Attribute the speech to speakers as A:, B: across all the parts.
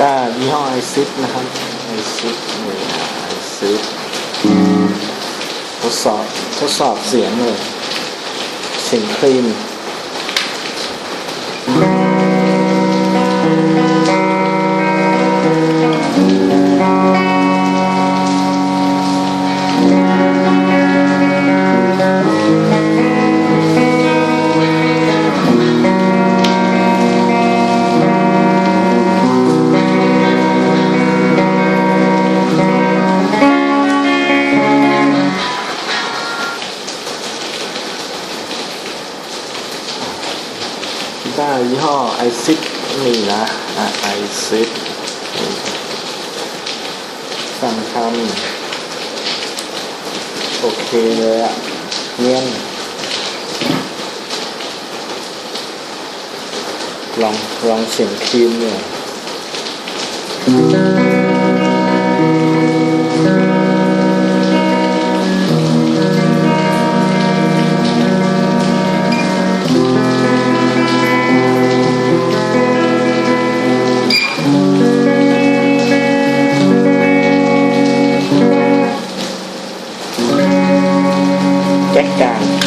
A: ก็ยี่ห้อไอซิปนะครับไอซิปนี่ไอซิปทดสอบทดสอบเสียงเลยเสียงคลีน ยี่ห้อไอซิปนี่นะอะไอซิปสั่งทำโอเคเลยอะเงียนลองลองเสียงครีมเนี่ย แ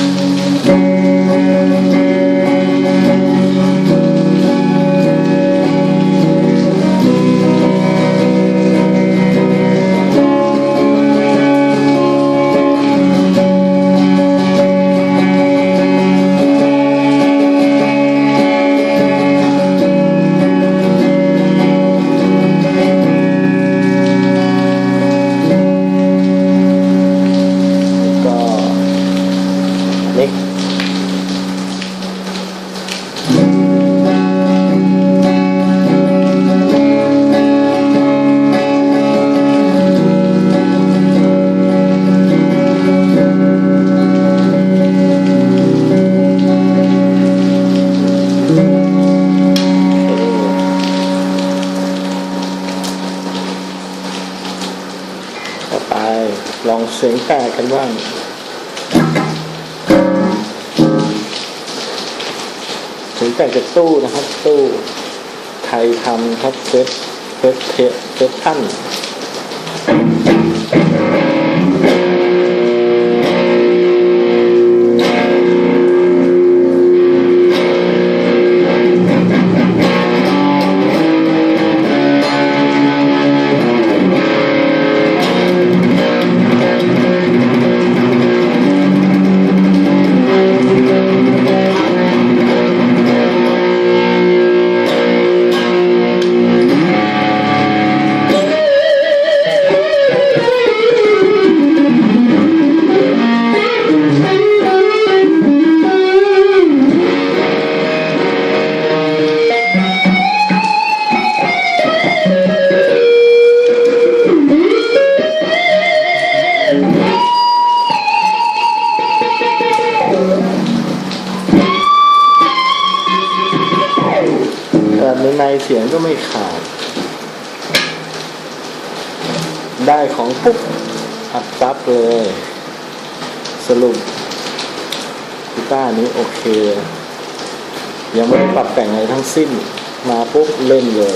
A: ลองเสียงแตกกันบ้างถึงแต่จากตู้นะครับ ตู้ไทยทำครับเซฟเซฟเทเซฟท่าน แต่ในในเสียงก็ไม่ขาด ได้ของปุ๊บอัดซับเลย สรุปกีตาร์นี้โอเค ยังไม่ได้ปรับแต่งอะไรทั้งสิ้น มาปุ๊บเล่นเลย